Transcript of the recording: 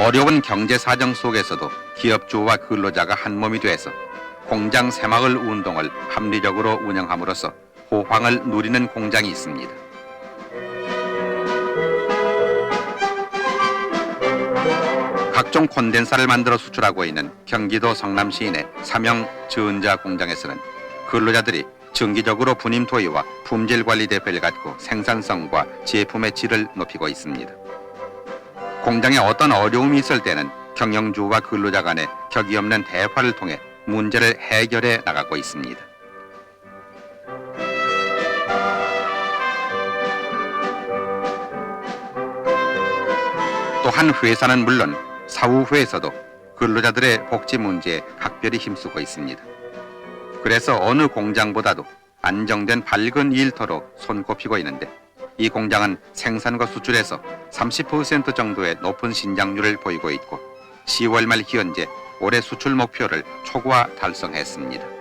어려운 경제 사정 속에서도 기업주와 근로자가 한 몸이 돼서 공장 새마을 운동을 합리적으로 운영함으로써 호황을 누리는 공장이 있습니다. 각종 콘덴사를 만들어 수출하고 있는 경기도 성남시인의 삼영 전자 공장에서는 근로자들이 정기적으로 분임 토의와 품질 관리 대회를 갖고 생산성과 제품의 질을 높이고 있습니다. 공장에 어떤 어려움이 있을 때는 경영주와 근로자 간의 격이 없는 대화를 통해 문제를 해결해 나가고 있습니다. 또한 회사는 물론 사후회에서도 근로자들의 복지 문제에 각별히 힘쓰고 있습니다. 그래서 어느 공장보다도 안정된 밝은 일터로 손꼽히고 있는데 이 공장은 생산과 수출에서 30% 정도의 높은 신장률을 보이고 있고 10월 말 현재 올해 수출 목표를 초과 달성했습니다.